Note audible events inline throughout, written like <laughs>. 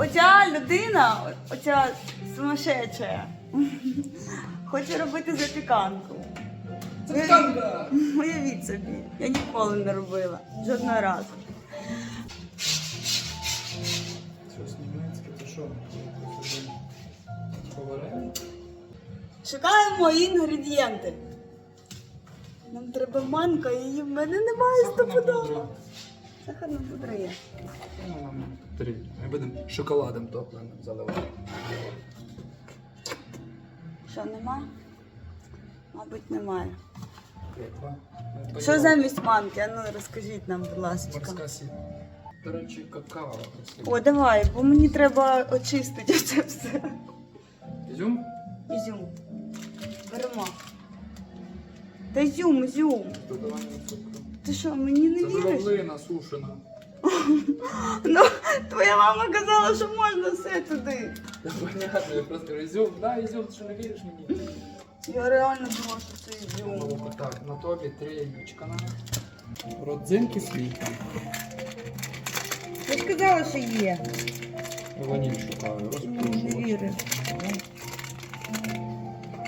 оця людина, оця сумасшедша, хоче робити запіканку. Запіканка! Уявіть собі, я ніколи не робила. Жодного разу. Щось німецьке, то що? Шукаємо інгредієнти. Нам треба манка, її в мене немає стопудово. Сахарна пудра є. Ну, Три. Ми будемо шоколадом топленим заливати. Що, нема? Мабуть, немає. Криква. Що замість манки? А ну розкажіть нам, будь ласка. Морська сіль. До речі, какао. О, давай, бо мені треба очистити це все. Ізюм? Ізюм. Беремо. Та ізюм, ізюм. З додаванням цукру. Ти що, мені не Це віриш? журавлина сушена. Ну, твоя мама казала, що можна все туди. Та понятно, я просто кажу, ізюм, да, ізюм, ти що не віриш мені? Я реально думала, що це ізюм. Ну, так, на тобі три яєчка на. Родзинки світлі. Я ж казала, що є. Ваніль шукаю, Ну, не віриш.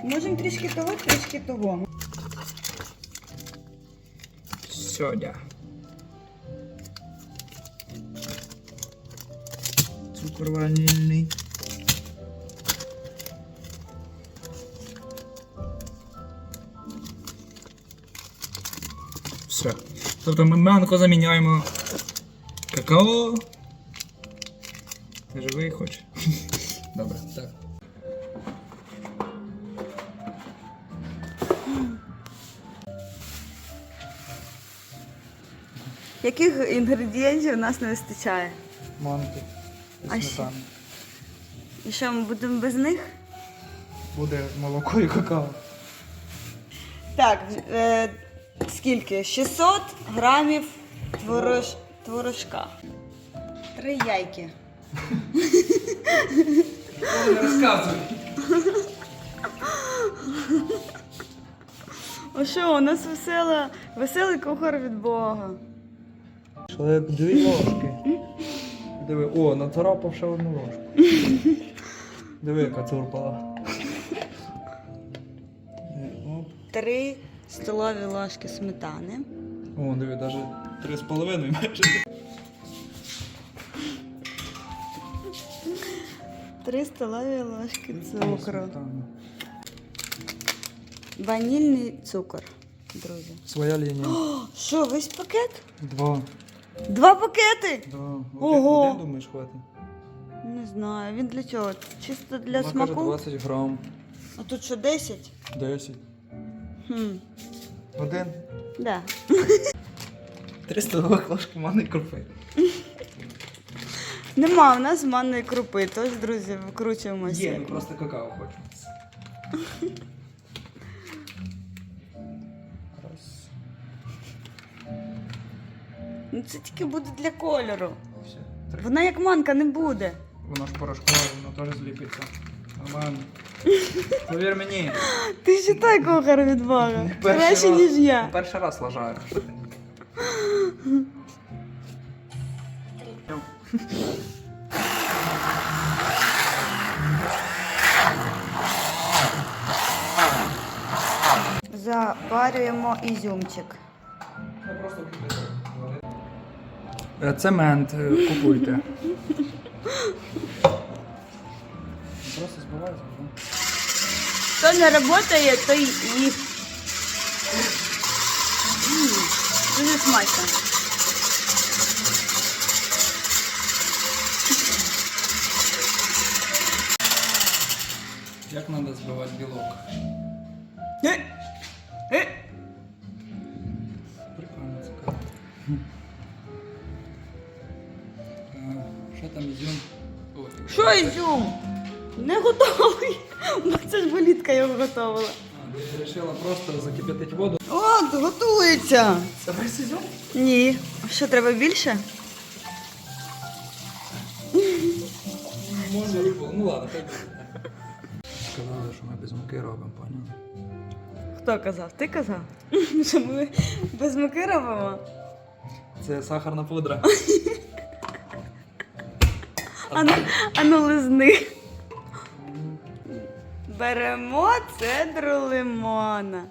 Можемо трішки того, трішки того. Сьодя. Цукор ванільний. Все. Тобто ми манко заміняємо какао. Живий хоч? <laughs> Добре, так. Яких інгредієнтів у нас не вистачає? Манки. А ще? І що, ми будемо без них? Буде молоко і какао. Так, е, скільки? 600 грамів творож, творожка. Три яйки. Не розказуй. О що, у нас весела, веселий кухар від Бога. Що дві ложки. Диви, о, нацарапав ще одну ложку. Диви, яка цурпала. Три столові ложки сметани. О, диви, навіть три з половиною майже. Три столові ложки цукру. Ванільний цукор, друзі. Своя лінія. О, що, весь пакет? Два. Два пакети? Да. Ого. Один, думаєш, хватить? Не знаю, він для чого? Чисто для Вона каже смаку? 20 грам. А тут що, 10? 10. Хм, Один. да. <laughs> 3 столових ложки манної крупи. <laughs> Нема в нас манної крупи, тож, друзі, викручуємося. Є, ми просто какао хочемо. Ну це тільки буде для кольору. Все. Три. Вона як манка не буде. Воно ж порошкове, воно теж зліпиться. Нормально. Повір мені. Ти ще так кухар від Бога. не перший Краще, раз- ніж я. Перший раз лажаю. Запарюємо ізюмчик. Е, Цемент е, купуйте. Просто збивається. Хто не працює, той їсть. Дуже смачно. Як треба збивати білок? Е, е. Прикольно цікаво. Що там ізюм? Що ізюм? Не готовий. <laughs> Бо Це ж болітка його готувала. А, ти вирішила просто закип'ятити воду. От, готується. Це весь ізюм? Ні. Що, треба більше? Може, ну ладно, буде. Сказали, що ми без муки робимо, поняли? Хто казав? Ти казав? <laughs> Що ми без муки робимо? Це сахарна пудра. <laughs> Ану, ану лизни. Беремо цедру лимона.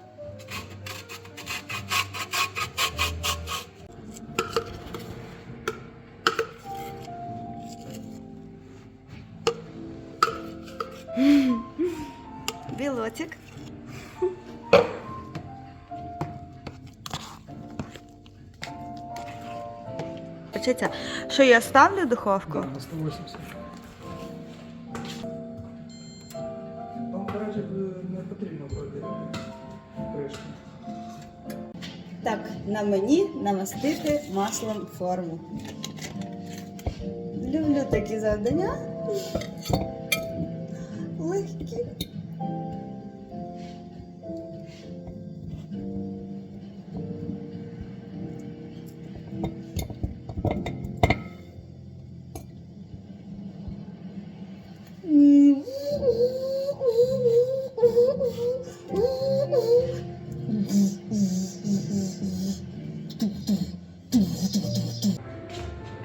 Білотик. Початься. Що я ставлю духовку? Да, на 180. Вам, до речі, не потрібно кришки. Так, на мені намастити маслом форму. Люблю такі завдання.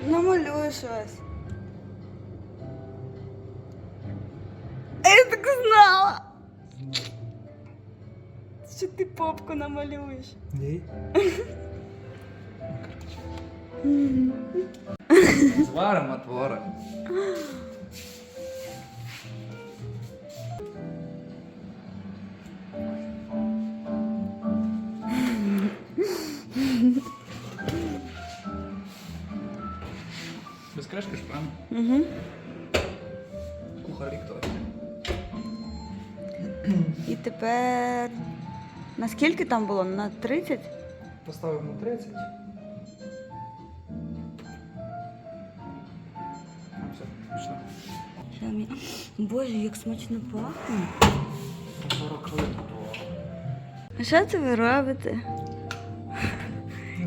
Намалюю щось. Я так знала, що ти попку намалюєш. Ні. Зваримо творог. Без кришки правильно? Угу. Кухар Віктор. І тепер. Наскільки там було? На 30? Поставив на 30. Все, пішло. Боже, як смачно пахне. 40 хвилин. А що це ви робите?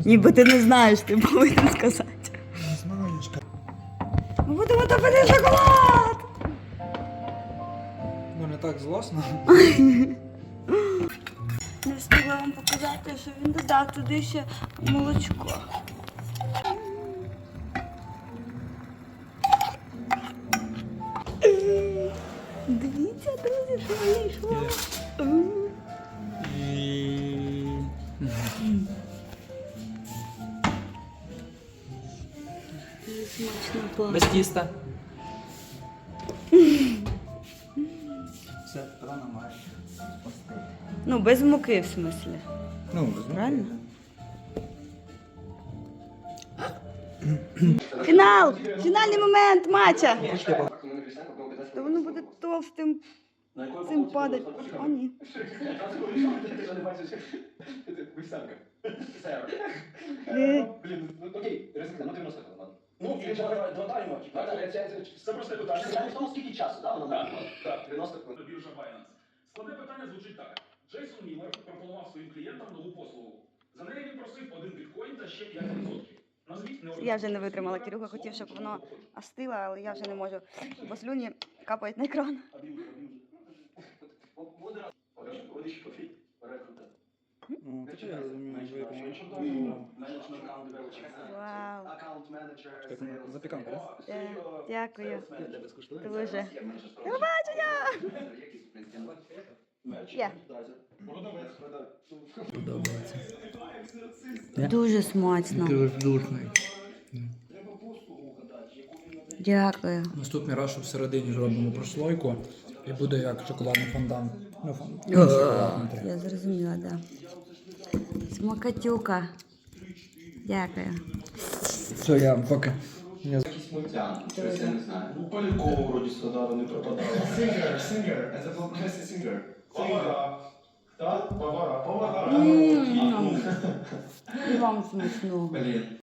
Ніби ти не знаєш, ти повинен сказати. Не так. Не встигла вам показати, що він додав туди ще молочко. Дивіться, друзі, що вийшло. Смачно пахне. Без тіста. Ну, без муки, в смислі. Ну, без Правильно? Фінал! Фінальний момент матча! Та воно буде товстим цим падать. О, ні. Е, Блін, ну окей, ризикне, ну 90 хвилин. ладно. Ну, і два. Так, це- це- Це просто питання. Питання в тому, скільки часу, Так, так. 90 хвилин. Біржа Binance. Складне питання звучить так. Джейсон Міллер пропонував своїм клієнтам нову послугу. За неї він просив один біткоін та ще 5%. Я вже не витримала, Кирюха хотів, щоб воно остило, але я вже не можу. Бо слюні капають на екран. Запіканка. Е, Дякую. Дуже. До побачення! Є. Подобається. Дуже смачно. воздушний. Дякую. Наступний раз, що всередині зробимо прослойку, і буде як шоколадний фондан. Ну, фон... Я зрозуміла, так. Да. Смакатюка. Дякую. Все, я поки. Я... Ну, Полякова вроді згадали, не пропадала. Сингер, сингер. Це був Кресі Сингер. Повара. Так? Повара. Повара. М, І вам смачно. Блін.